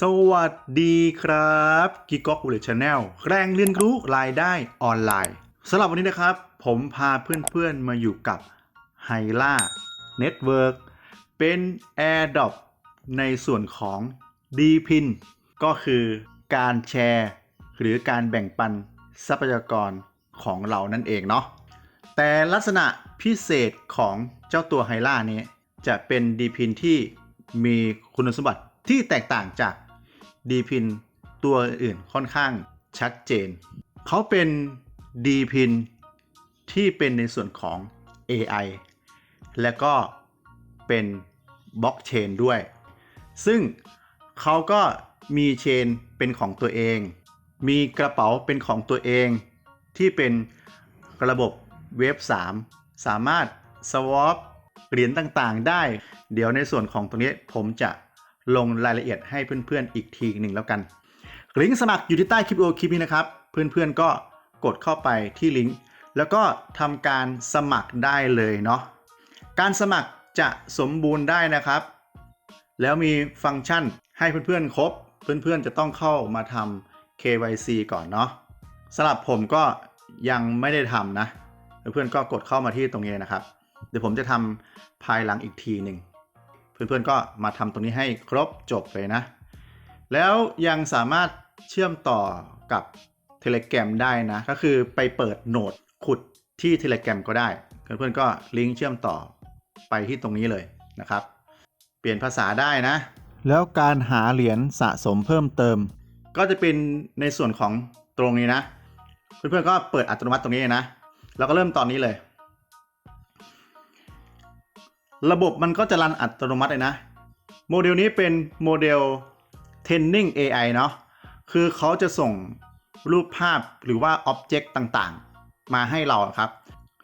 สวัสดีครับกิกอกอุลชาแนลแรงเรียนรู้รายได้ออนไลน์สำหรับวันนี้นะครับ ผมพาเพื่อนๆมาอยู่กับ h y l a Network เป็น AirDrop ในส่วนของ DPIN ก็คือการแชร์ หรือการแบ่งปันทรัพยากรของเรานั่นเองเนาะแต่ลักษณะพิเศษของเจ้าตัวไฮล่านี้ จะเป็นดีพินที่มีคุณสมบัติ ที่แตกต่างจากดีพินตัวอื่นค่อนข้างชัดเจน เขาเป็นดีพินที่เป็นในส่วนของ AI และก็เป็นบล็อกเชนด้วย ซึ่งเขาก็มีเชนเป็นของตัวเอง มีกระเป๋าเป็นของตัวเอง ที่เป็นระบบเว็บ 3 สามารถ swap เหรียญต่างๆ ได้ เดี๋ยวในส่วนของตรงนี้ผมจะ ลงรายละเอียดให้เพื่อนๆอีกทีหนึ่งแล้วกัน ลิงก์สมัครอยู่ที่ใต้คลิปโอคลิปนี้นะครับ เพื่อนๆก็กดเข้าไปที่ลิงก์แล้วก็ทำการสมัครได้เลยเนาะการสมัครจะสมบูรณ์ได้นะครับ แล้วมีฟังก์ชันให้เพื่อนๆครบ เพื่อนๆจะต้องเข้ามาทำ KYC ก่อนเนาะสำหรับผมก็ยังไม่ได้ทำนะ เพื่อนๆก็กดเข้ามาที่ตรงนี้นะครับ เดี๋ยวผมจะทำภายหลังอีกทีหนึ่ง เพื่อนๆก็มาทำตรงนี้ให้ครบจบเลยนะ แล้วยังสามารถเชื่อมต่อกับ Telegram ได้นะ ก็คือไปเปิดโหนดขุดที่ Telegram ก็ได้ เพื่อนๆก็ลิงก์เชื่อมต่อไปที่ตรงนี้เลยนะครับ เปลี่ยนภาษาได้นะ แล้วการหาเหรียญสะสมเพิ่มเติม ก็จะเป็นในส่วนของตรงนี้นะ เพื่อนๆก็เปิดอัตโนมัติตรงนี้นะ เราก็เริ่มตอนนี้เลย ระบบมันก็จะรันอัตโนมัติเลยนะ โมเดลนี้เป็นโมเดล Training AI เนาะคือเขาจะส่งรูปภาพหรือว่า Object ต่างๆ มาให้เราครับ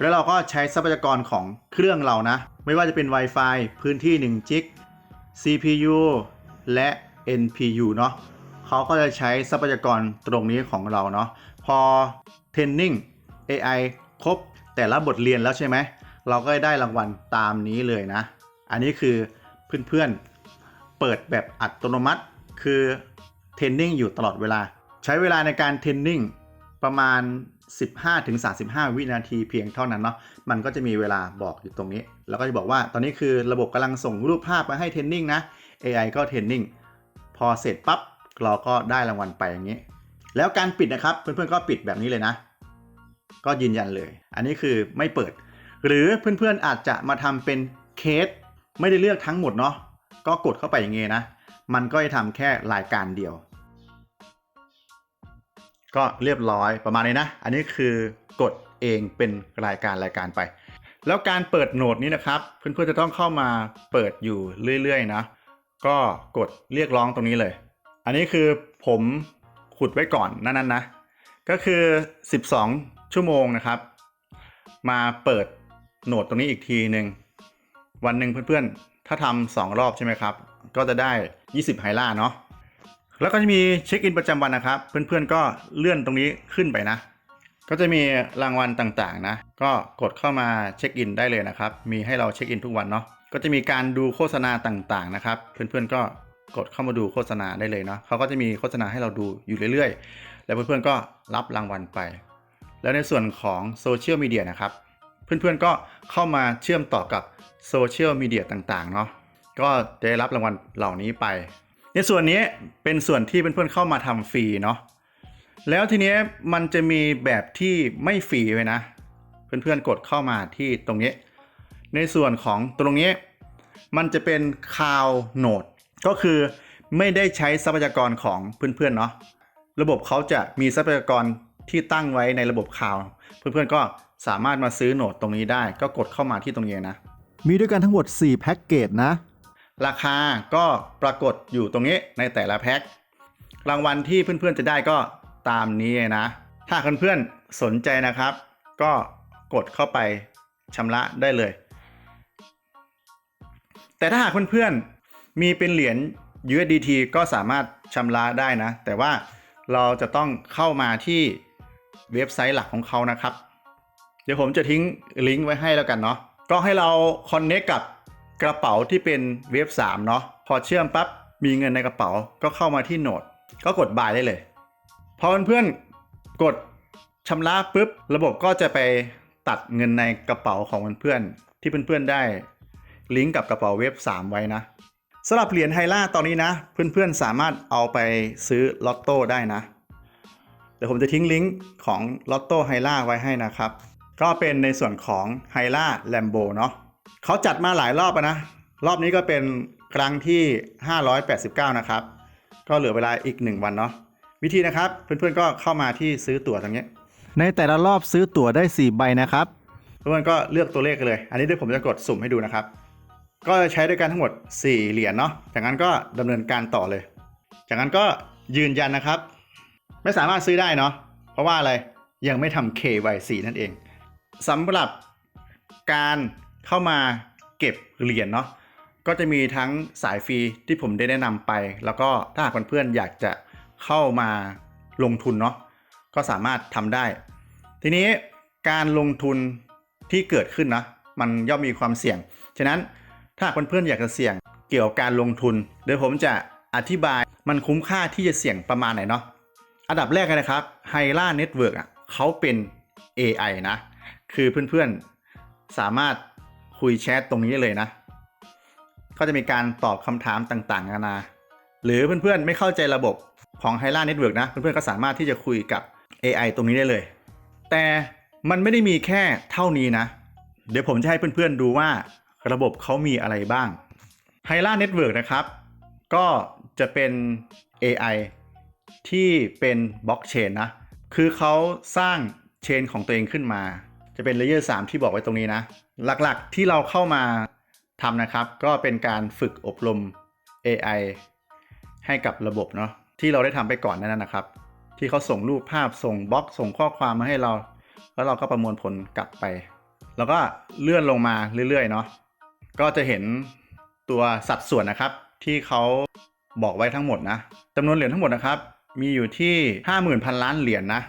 แล้วเราก็ใช้ทรัพยากรของเครื่องเรานะ ไม่ว่าจะเป็น Wi-Fi พื้นที่1จิก CPU และ NPU เนาะเขาก็จะใช้ทรัพยากรตรงนี้ของเราเนาะพอ Training AI ครบแต่ละบทเรียนแล้วใช่ไหม เราก็ได้รางวัลตามนี้เลยนะ อันนี้คือเพื่อนๆเปิดแบบอัตโนมัติคือเทรนนิ่งอยู่ตลอดเวลา ใช้เวลาในการเทรนนิ่งประมาณ 15-35 วินาทีเพียงเท่านั้นเนาะมันก็จะมีเวลาบอกอยู่ตรงนี้ แล้วก็จะบอกว่าตอนนี้คือระบบกำลังส่งรูปภาพมาให้เทรนนิ่งนะ AI ก็เทรนนิ่งพอเสร็จปั๊บเราก็ได้รางวัลไปอย่างนี้ แล้วการปิดนะครับเพื่อนๆก็ปิดแบบนี้เลยนะ ก็ยืนยันเลย อันนี้คือไม่เปิด หรือเพื่อนๆอาจจะมาทำเป็นเคสไม่ได้เลือกทั้งหมดเนาะก็กดเข้าไปอย่างงี้นะ มันก็จะทำแค่รายการเดียว ก็เรียบร้อยประมาณนี้นะ อันนี้คือกดเองเป็นรายการรายการไป แล้วการเปิดโหนดนี้นะครับ เพื่อนๆจะต้องเข้ามาเปิดอยู่เรื่อยๆนะ ก็กดเรียกร้องตรงนี้เลย อันนี้คือผมขุดไว้ก่อนนั่นๆนะ ก็คือ 12 ชั่วโมงนะครับ มาเปิด โหนดตรงนี้อีกทีหนึ่งวันหนึ่งเพื่อนๆ ถ้าทำสองรอบใช่ไหมครับ ก็จะได้ 20 ไฮล่าเนาะแล้วก็จะมีเช็คอินประจำวันนะครับ เพื่อนๆก็เลื่อนตรงนี้ขึ้นไปนะ ก็จะมีรางวัลต่างๆนะ ก็กดเข้ามาเช็คอินได้เลยนะครับ มีให้เราเช็คอินทุกวันเนาะก็จะมีการดูโฆษณาต่างๆนะครับ เพื่อนๆก็กดเข้ามาดูโฆษณาได้เลยเนาะเขาก็จะมีโฆษณาให้เราดูอยู่เรื่อยๆ แล้วเพื่อนๆก็รับรางวัลไป แล้วในส่วนของโซเชียลมีเดียนะครับ เพื่อนๆก็เข้ามาเชื่อมต่อกับโซเชียลมีเดียต่างๆเนาะก็ได้รับรางวัลเหล่านี้ไป ในส่วนนี้เป็นส่วนที่เพื่อนๆเข้ามาทำฟรีเนาะแล้วทีนี้มันจะมีแบบที่ไม่ฟรีไว้นะ เพื่อนๆกดเข้ามาที่ตรงนี้ ในส่วนของตรงนี้มันจะเป็นคาวโหนดก็คือไม่ได้ใช้ทรัพยากรของเพื่อนๆเนาะระบบเขาจะมีทรัพยากรที่ตั้งไว้ในระบบคาว เพื่อนๆก็ สามารถมาซื้อโหนดตรงนี้ได้ ก็กดเข้ามาที่ตรงนี้นะ มีด้วยกันทั้งหมด 4 แพ็กเกจนะ ราคาก็ปรากฏอยู่ตรงนี้ในแต่ละแพ็ครางวัลที่เพื่อนๆจะได้ก็ตามนี้นะ ถ้าเพื่อนๆสนใจนะครับ ก็กดเข้าไปชำระได้เลย แต่ถ้าหากเพื่อนๆมีเป็นเหรียญ USDT ก็สามารถชำระได้นะ แต่ว่าเราจะต้องเข้ามาที่เว็บไซต์หลักของเขานะครับ เดี๋ยวผมจะทิ้งลิงก์ไว้ให้แล้วกันเนาะก็ให้เราคอนเน c t กับกระเป๋าที่เป็นเว็บ3เนาะพอเชื่อมปั๊บมีเงินในกระเป๋าก็เข้ามาที่โหนด ก็กดบายได้เลย พอเพื่อนๆกดชำระปุ๊บ ระบบก็จะไปตัดเงินในกระเป๋าของเพื่อนๆที่เพื่อนๆได้ ลิงก์กับกระเป๋าเว็บ3ไว้นะสำหรับเหรียญไฮล่าตอนนี้นะ เพื่อนๆสามารถเอาไปซื้อลอตโต้ได้นะเดี๋ยวผมจะทิ้งลิงก์ของลอตโต้ไฮล่าไว้ให้นะครับ ก็เป็นในส่วนของไฮล่าแลมโบเนาะเขาจัดมาหลายรอบนะ รอบนี้ก็เป็นครั้งที่ 589 นะครับ ก็เหลือเวลาอีก 1 วันเนาะวิธีนะครับเพื่อนๆก็เข้ามาที่ซื้อตั๋วตรงนี้ ในแต่ละรอบซื้อตั๋วได้ 4 ใบนะครับเพื่อนก็เลือกตัวเลขเลย อันนี้เดี๋ยวผมจะกดสุ่มให้ดูนะครับ ก็ใช้ด้วยกันทั้งหมด 4 เหรียญเนาะจากนั้นก็ดำเนินการต่อเลย จากนั้นก็ยืนยันนะครับ ไม่สามารถซื้อได้เนาะเพราะว่าอะไรยังไม่ทำ KYC นั่นเอง สำหรับการเข้ามาเก็บเหรียญเนาะก็จะมีทั้งสายฟรีที่ผมได้แนะนำไป แล้วก็ถ้าหากเพื่อนๆอยากจะเข้ามาลงทุนเนาะก็สามารถทำได้ ทีนี้การลงทุนที่เกิดขึ้นนะมันย่อมมีความเสี่ยง ฉะนั้นถ้าเพื่อนๆอยากจะเสี่ยงเกี่ยวกับการลงทุนเดี๋ยวผมจะอธิบายมันคุ้มค่าที่จะเสี่ยงประมาณไหนเนาะอันดับแรกนะครับ h y l a Network อะเขาเป็น AI นะ คือเพื่อนๆสามารถคุยแชทตรงนี้เลยนะ ก็จะมีการตอบคำถามต่างๆนานา หรือเพื่อนๆไม่เข้าใจระบบของ h y l a Network นะ เพื่อนๆก็สามารถที่จะคุยกับ AI ตรงนี้ได้เลย แต่มันไม่ได้มีแค่เท่านี้นะ เดี๋ยวผมจะให้เพื่อนๆดูว่าระบบเขามีอะไรบ้าง h y l a Network นะครับ ก็จะเป็น AI ที่เป็นบล็อกเชนนะ คือเขาสร้างเชนของตัวเองขึ้นมา จะเป็นเลเยอร์3ที่บอกไว้ตรงนี้นะ หลักๆที่เราเข้ามาทำนะครับ ก็เป็นการฝึกอบรม AI ให้กับระบบเนาะที่เราได้ทำไปก่อนนั่นนะครับ ที่เขาส่งรูปภาพส่งบล็อก ส่งข้อความมาให้เรา แล้วเราก็ประมวลผลกลับไป แล้วก็เลื่อนลงมาเรื่อยๆเนาะก็จะเห็นตัวสัดส่วนนะครับ ที่เขาบอกไว้ทั้งหมดนะจำนวนเหรียญทั้งหมดนะครับ มีอยู่ที่ 50,000พันล้านเหรียญนะ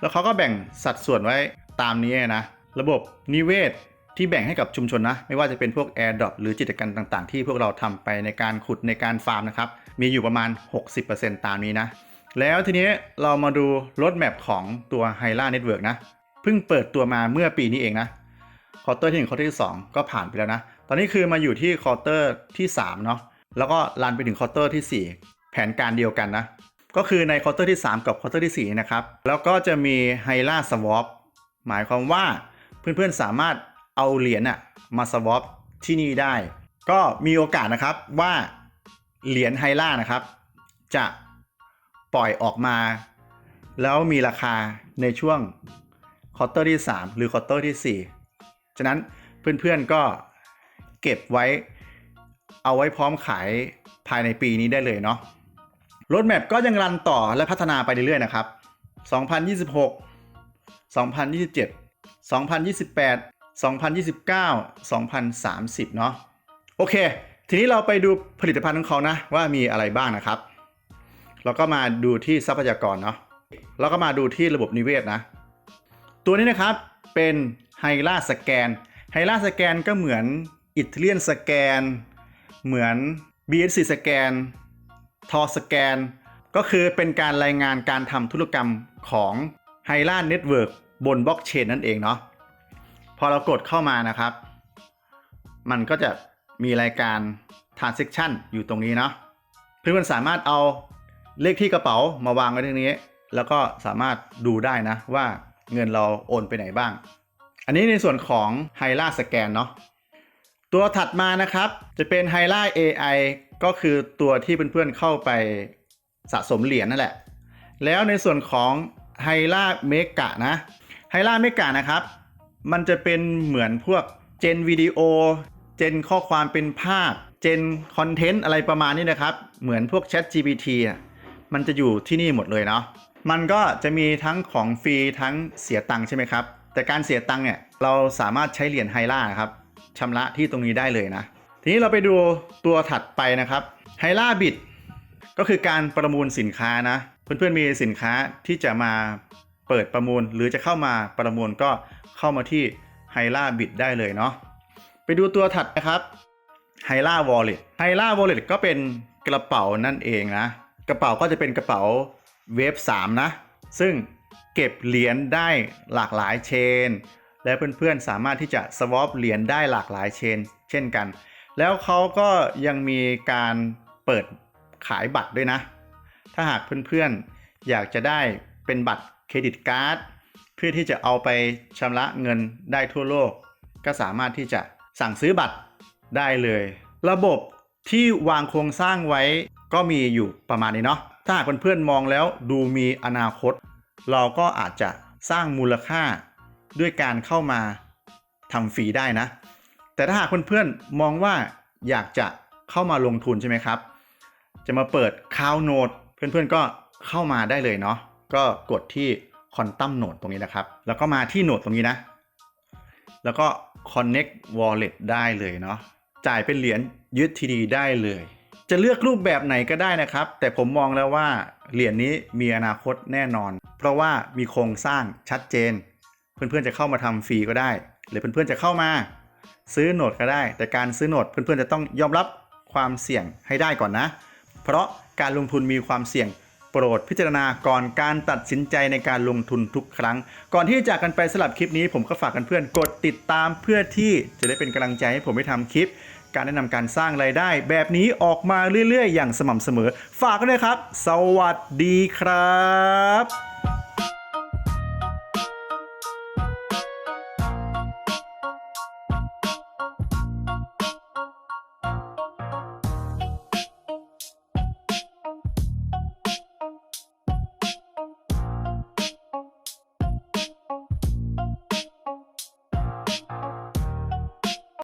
แล้วเขาก็แบ่งสัดส่วนไว้ ตามนี้นะ ระบบนิเวศที่แบ่งให้กับชุมชนนะ ไม่ว่าจะเป็นพวก AirDrop หรือกิจกรรมต่างๆ ที่พวกเราทำไปในการขุดในการฟาร์มนะครับ มีอยู่ประมาณ 60%ตามนี้นะ แล้วทีนี้เรามาดูรถแมพของตัว h y l a Network นะ เพิ่งเปิดตัวมาเมื่อปีนี้เองนะควอเตอร์ที่1ควอเตอร์ที่ 2 ก็ผ่านไปแล้วนะ ตอนนี้คือมาอยู่ที่ควอเตอร์ที่ 3 เนาะแล้วก็รันไปถึงควอเตอร์ที่ 4 แผนการเดียวกันนะ ก็คือในควอเตอร์ที่ 3 กับควอเตอร์ที่ 4 นะครับ แล้วก็จะมีไฮล่าสวอป หมายความว่าเพื่อนๆสามารถเอาเหรียญอะมาสวอปที่นี่ได้ ก็มีโอกาสนะครับว่าเหรียญไฮล่านะครับ จะปล่อยออกมา แล้วมีราคาในช่วงควอเตอร์ที่ 3 หรือควอเตอร์ที่ 4 ฉะนั้นเพื่อนๆก็เก็บไว้เอาไว้พร้อมขายภายในปีนี้ได้เลยเนาะรถแมพก็ยังรันต่อและพัฒนาไปเรื่อยๆนะครับ 2026 2027 2028 2029 2030 เนาะโอเค ทีนี้เราไปดูผลิตภัณฑ์ของเขานะ ว่ามีอะไรบ้างนะครับ แล้วก็มาดูที่ทรัพยากรเนาะแล้วก็มาดูที่ระบบนิเวศนะ ตัวนี้นะครับเป็นไฮล่าสแกนไฮล่าสแกนก็เหมือนอิตาเลียนสแกน เหมือน BSC สแกนทอสแกน ก็คือเป็นการรายงานการทำธุรกรรมของ ไฮล่าเน็ตเวิร์กบนบล็อกเชนนั่นเองเนาะพอเรากดเข้ามานะครับ มันก็จะมีรายการ transaction อยู่ตรงนี้เนาะเพื่อนๆสามารถเอาเลขที่กระเป๋ามาวางไว้ตรงนี้ แล้วก็สามารถดูได้นะว่าเงินเราโอนไปไหนบ้าง อันนี้ในส่วนของ h y l a Scan เนาะตัวถัดมานะครับจะเป็น h y l a AI ก็คือตัวที่เพื่อนๆเข้าไปสะสมเหรียญนั่นแหละ แล้วในส่วนของ h y l a Mega นะ h y l a Mega นะครับ มันจะเป็นเหมือนพวกเจนวิดีโอ เจนข้อความเป็นภาพ เจนคอนเทนต์อะไรประมาณนี้นะครับ เหมือนพวก Chat GPT อะมันจะอยู่ที่นี่หมดเลยเนาะ มันก็จะมีทั้งของฟรีทั้งเสียตังค์ใช่ไหมครับ แต่การเสียตังค์เนี่ยเราสามารถใช้เหรียญไฮล่าครับชำระที่ตรงนี้ได้เลยนะ ทีนี้เราไปดูตัวถัดไปนะครับไฮล่าบิดก็คือการประมูลสินค้านะ เพื่อนๆมีสินค้าที่จะมาเปิดประมูล หรือจะเข้ามาประมูลก็เข้ามาที่ไฮล่าบิดได้เลยเนาะไปดูตัวถัดนะครับ h y l a Wallet h y l a Wallet ก็เป็นกระเป๋านั่นเองนะ กระเป๋าก็จะเป็นกระเป๋าเวฟ3นะ ซึ่งเก็บเหรียญได้หลากหลายเชน และเพื่อนๆสามารถที่จะสวอปเหรียญได้หลากหลายเชน เช่นกัน แล้วเขาก็ยังมีการเปิดขายบัตรด้วยนะ ถ้าหากเพื่อนๆ อยากจะได้เป็นบัตรเครดิตการ์ดเพื่อที่จะเอาไปชำระเงินได้ทั่วโลก ก็สามารถที่จะสั่งซื้อบัตรได้เลย ระบบที่วางโครงสร้างไว้ก็มีอยู่ประมาณนี้เนาะถ้าหากเพื่อนๆมองแล้วดูมีอนาคต เราก็อาจจะสร้างมูลค่าด้วยการเข้ามาทำฟรีได้นะ แต่ถ้าหากเพื่อนๆมองว่าอยากจะเข้ามาลงทุนใช่ไหมครับ จะมาเปิดคาวโนด เพื่อนๆก็เข้ามาได้เลยเนาะก็กดที่คอนตัมโหนดตรงนี้นะครับ แล้วก็มาที่โหนดตรงนี้นะ แล้วก็ connect wallet ได้เลยเนาะจ่ายเป็นเหรียญยึดทีดีได้เลย จะเลือกรูปแบบไหนก็ได้นะครับ แต่ผมมองแล้วว่าเหรียญนี้มีอนาคตแน่นอน เพราะว่ามีโครงสร้างชัดเจน เพื่อนๆจะเข้ามาทำฟรีก็ได้ หรือเพื่อนๆจะเข้ามา ซื้อโหนดก็ได้ แต่การซื้อโหนดเพื่อนๆจะต้องยอมรับความเสี่ยงให้ได้ก่อนนะ เพราะการลงทุนมีความเสี่ยงโปรดพิจารณาก่อนการตัดสินใจในการลงทุนทุกครั้ง ก่อนที่จะจากกันไปสลับคลิปนี้ผมก็ฝากกันเพื่อนกดติดตามเพื่อที่จะได้เป็นกำลังใจให้ผมไปทำคลิป การแนะนำการสร้างรายได้ แบบนี้ออกมาเรื่อยๆ อย่างสม่ำเสมอ ฝากกันด้วยครับ สวัสดีครับ